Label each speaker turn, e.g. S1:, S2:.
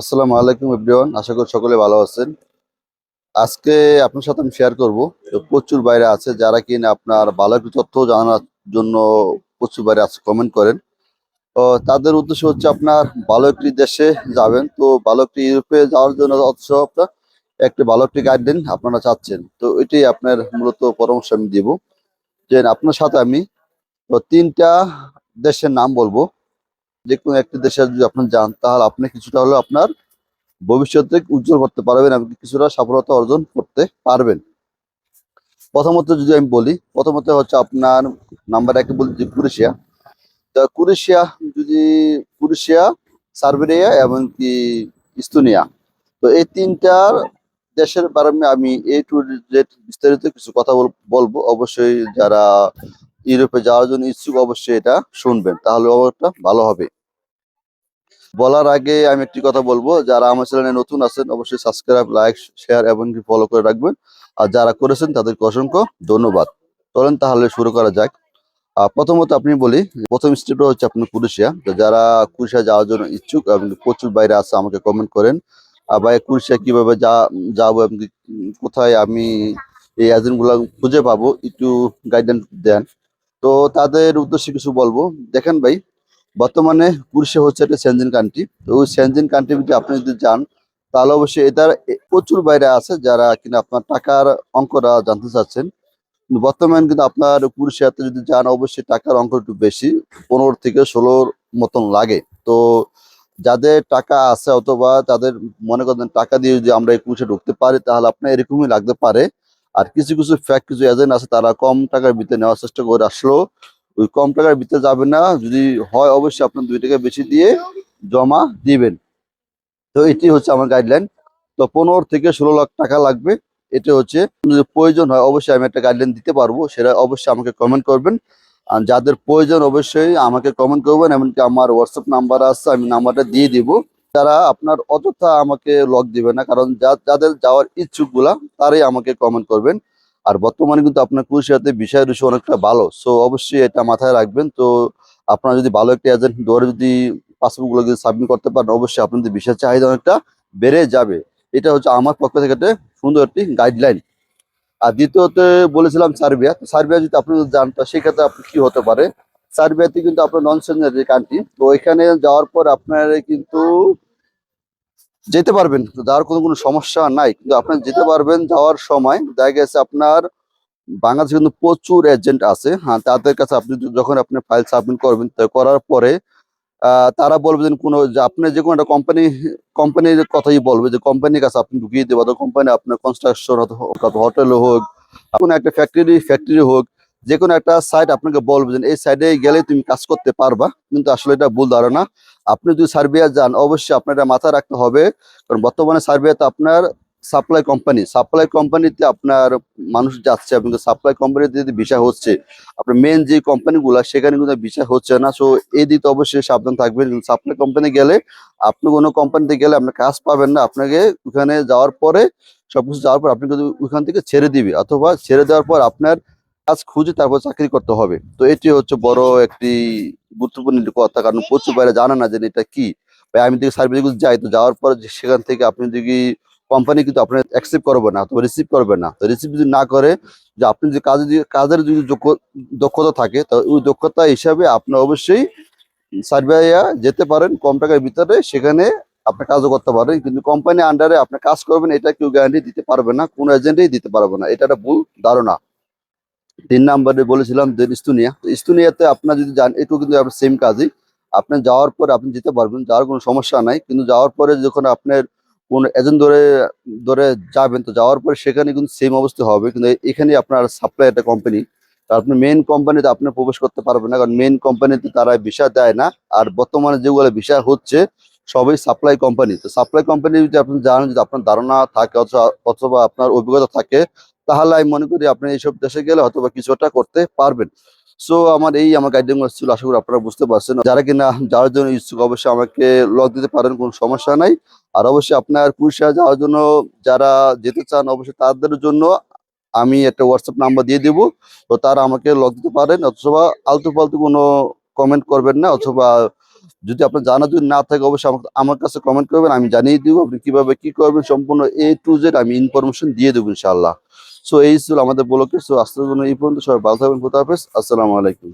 S1: আসসালামু আলাইকুম এভরিওয়ান, আশা করি সকলে ভালো আছেন। আজকে আপনার সাথে আমি শেয়ার করব। প্রচুর বাইরে আছে, যারা কিনা আপনার ভালো একটু তথ্য জানার জন্য প্রচুর বাইরে আছে কমেন্ট করেন। তাদের উদ্দেশ্য হচ্ছে আপনার ভালো একটি দেশে যাবেন। তো ভালো একটি ইউরোপে যাওয়ার জন্য অথচ আপনার একটি ভালো একটি গাইডলাইন আপনারা চাচ্ছেন। তো এটাই আপনার মূলত পরামর্শ আমি দিব। যে আপনার সাথে আমি তিনটা দেশের নাম বলব। যে কোনো একটি দেশে যদি আপনি যান, তাহলে আপনি কিছুটা হলেও আপনার ভবিষ্যতে উজ্জ্বল করতে পারবেন এবং কিছুটা সফলতা অর্জন করতে পারবেন। প্রথমত যদি আমি বলি, প্রথমত হচ্ছে আপনার নাম্বার একে বলি যে কুরেশিয়া। তা কুরেশিয়া যদি, কুরেশিয়া সার্ভেরিয়া এবং কি ইস্তোনিয়া। তো এই তিনটার দেশের বারে আমি এ টু জেড বিস্তারিত কিছু কথা বল- বলব। অবশ্যই যারা ইউরোপে যাওয়ার জন্য ইচ্ছুক, অবশ্যই এটা শুনবেন। তাহলে অবশ্যই ভালো হবে। বলার আগে আমি একটি কথা বলব, যারা আমার চ্যানেলে নতুন আছেন, অবশ্যই সাবস্ক্রাইব লাইক শেয়ার এবং ফলো করে রাখবেন। আর যারা করেছেন, তাদেরকে অসংখ্য ধন্যবাদ। চলেন তাহলে শুরু করা যাক। প্রথমত আপনি বলি, প্রথম স্টেপ হচ্ছে আপনার কুরুশিয়া যারা কুরুশিয়া যাওয়ার জন্য ইচ্ছুক এবং প্রচুর বাইরে আছে, আমাকে কমেন্ট করেন। ভাই কুরুশিয়া কীভাবে যা, যাব কোথায় আমি এই এজেন্টগুলা খুঁজে পাবো, একটু গাইডেন্স দেন। তো তাদের উদ্দেশ্যে কিছু বলব। দেখেন ভাই বর্তমানে কুরসে হচ্ছে একটা সেনজিন কান্ট্রি। তো ওই সেনজিন কান্ট্রি যদি আপনি যদি যান, তাহলে অবশ্যই এটার প্রচুর বাইরে আছে যারা কিনা আপনার টাকার অঙ্কটা জানতে চাচ্ছেন। বর্তমান কিন্তু আপনার কুরসিয়াতে যদি যান, অবশ্যই টাকার অঙ্ক একটু বেশি, পনেরো থেকে ষোলোর মতন লাগে। তো যাদের টাকা আছে অথবা তাদের মনে করেন টাকা দিয়ে যদি আমরা এই কুরসে ঢুকতে পারি, তাহলে আপনার এরকমই লাগতে পারে। আর কিছু কিছু ফ্যাক্ট কিছু এজেন্ট আছে, তারা কম টাকার ভিতরে নেওয়ার চেষ্টা করে আসলেও ওই কম টাকার ভিতরে যাবে না। যদি হয় অবশ্যই আপনার দুই টাকা বেশি দিয়ে জমা দিবেন। তো এটি হচ্ছে আমার গাইডলাইন তো পনেরো থেকে ষোলো লাখ টাকা লাগবে। এটা হচ্ছে যদি প্রয়োজন হয় অবশ্যই আমি একটা গাইডলাইন দিতে পারব। সেটা অবশ্যই আমাকে কমেন্ট করবেন। আর যাদের প্রয়োজন অবশ্যই আমাকে কমেন্ট করবেন। এমনকি আমার হোয়াটসঅ্যাপ নাম্বার আছে, আমি নাম্বারটা দিয়ে দিব। তারা আপনার অযথা আমাকে লক দিবে না, কারণ যাদের যাওয়ার ইচ্ছুকগুলা তারাই আমাকে কমেন্ট করবেন। আর বর্তমানে কিন্তু আপনার কুশিয়াতে বিষয় রয়েছে অনেকটা ভালো। সো অবশ্যই এটা মাথায় রাখবেন। তো, আপনারা যদি ভালো একটা এজেন্ট ধরে যদি পাসপোর্টগুলো যদি সাবমিট করতে পারেন, অবশ্যই আপনাদের বিষয়ের চাহিদা অনেকটা বেড়ে যাবে। এটা হচ্ছে আমার পক্ষ থেকে একটা সুন্দর একটি গাইডলাইন আর দ্বিতীয়তে বলেছিলাম সার্বিয়া। তো, সার্বিয়া যদি আপনি যান, তো সেক্ষেত্রে আপনি কি হতে পারে? সার্বিয়াতে কিন্তু আপনার নন সেঞ্জারি কান্ট্রি তো ওইখানে যাওয়ার পর আপনার কিন্তু যেতে পারবেন যাওয়ার কোনো কোনো সমস্যা নাই। কিন্তু আপনি যেতে পারবেন যাওয়ার সময়। দেখা গেছে আপনার বাংলাদেশে কিন্তু প্রচুর এজেন্ট আছে। হ্যাঁ তাদের কাছে আপনি যখন আপনি ফাইল সাবমিট করবেন করার পরে তারা বলবে যে কোনো আপনি যে কোনো একটা কোম্পানি কোম্পানির কথাই বলবে যে কোম্পানির কাছে আপনি ঢুকিয়ে দেবে তো কোম্পানি আপনার কনস্ট্রাকশন হোটেল হোক, কোনো একটা ফ্যাক্টরি ফ্যাক্টরি হোক, যে কোনো একটা সাইট আপনাকে বলবে যে এই সাইডে গেলে তুমি কাজ করতে পারবা। কিন্তু আসলে এটা ভুল ধারণা। আপনি যদি সার্বিয়া যান, অবশ্যই আপনার মাথায় রাখতে হবে, কারণ বর্তমানে সার্বিয়াতে আপনার সাপ্লাই কোম্পানি সাপ্লাই কোম্পানিতে আপনার মানুষ যাচ্ছে এবং সাপ্লাই কোম্পানিতে যদি বিষয় হচ্ছে, আপনার মেন যে কোম্পানিগুলো সেখানে কিন্তু বিষয় হচ্ছে না। সো এই দিকে অবশ্যই সাবধান থাকবেন সাপ্লাই কোম্পানি গেলে, আপনি কোনো কোম্পানিতে গেলে আপনার কাজ পাবেন না। আপনাকে ওখানে যাওয়ার পরে, সবকিছু যাওয়ার পর আপনি কিন্তু ওখান থেকে ছেড়ে দিবে, অথবা ছেড়ে দেওয়ার পর আপনার কাজ খুঁজে তারপর চাকরি করতে হবে। তো এটি হচ্ছে বড় একটি গুরুত্বপূর্ণ কথা, কারণ প্রচুর বাইরে জানে না যে এটা কি। ভাই, আমি যদি সার্ভিস যাই, তো যাওয়ার পর সেখান থেকে আপনি যদি কোম্পানি কিন্তু আপনার অ্যাকসেপ্ট করবে না অথবা রিসিভ করবে না। তো রিসিভ যদি না করে, যে আপনি যে কাজে যদি, কাজের যদি দক্ষতা থাকে, তো ওই দক্ষতা হিসাবে আপনি অবশ্যই সার্বিয়া যেতে পারেন, কম টাকার ভিতরে সেখানে আপনি কাজও করতে পারেন। কিন্তু কোম্পানি আন্ডারে আপনি কাজ করবেন, এটা কেউ গ্যারান্টি দিতে পারবে না, কোনো এজেন্টই দিতে পারবে না। এটা একটা ভুল ধারণা। তিন নাম্বারে বলেছিলাম যে ইস্তুনিয়া। তো ইস্তুনিয়াতে আপনার যদি যান এটু কিন্তু আপনার সেম কাজই। আপনি যাওয়ার পরে আপনি যেতে পারবেন, যাওয়ার কোনো সমস্যা নাই। কিন্তু যাওয়ার পরে যখন আপনার কোন এজেন্ট ধরে ধরে যাবেন, তো যাওয়ার পরে সেখানে কিন্তু সেম অবস্থা হবে। কিন্তু এখানে আপনার সাপ্লাই একটা কোম্পানি আপনি মেন কোম্পানিতে আপনি প্রবেশ করতে পারবেন না। কারণ মেন কোম্পানিতে তারা ভিসা দেয় না। আর বর্তমানে যেগুলো ভিসা হচ্ছে, সবই সাপ্লাই কোম্পানি তো সাপ্লাই কোম্পানি যদি আপনি জানেন যদি আপনার ধারণা থাকে অথবা আপনার অভিজ্ঞতা থাকে তাহলে আমি মনে করি আপনি এইসব দেশে গেলে হয়তোবা কিছুটা করতে পারবেন। সো আমার এই আমার গাইডলাইন ছিল, আশা করি আপনারা বুঝতে পারছেন। যারা কিনা যাওয়ার জন্য ইচ্ছুক, অবশ্যই আমাকে লক দিতে পারেন, কোনো সমস্যা নাই। আর অবশ্যই আপনার কুরসিয়া যাওয়ার জন্য যারা যেতে চান, অবশ্যই তাদের জন্য আমি একটা হোয়াটসঅ্যাপ নাম্বার দিয়ে দিব। তো তারা আমাকে লক দিতে পারেন, অথবা আলতু ফালতু কোনো কমেন্ট করবেন না, অথবা যদি আপনার জানা যদি না থাকে, অবশ্যই আমাকে, আমার কাছে কমেন্ট করবেন, আমি জানিয়ে দিব আপনি কীভাবে কি করবেন, সম্পূর্ণ এ টু জেড আমি ইনফরমেশন দিয়ে দেবো ইনশাআল্লাহ। সো এই ছিল আমাদের ব্লকে সো জন্য এই পর্যন্ত। সবাই ভালো থাকবেন কোথা হাফেজ। আসসালামু আলাইকুম।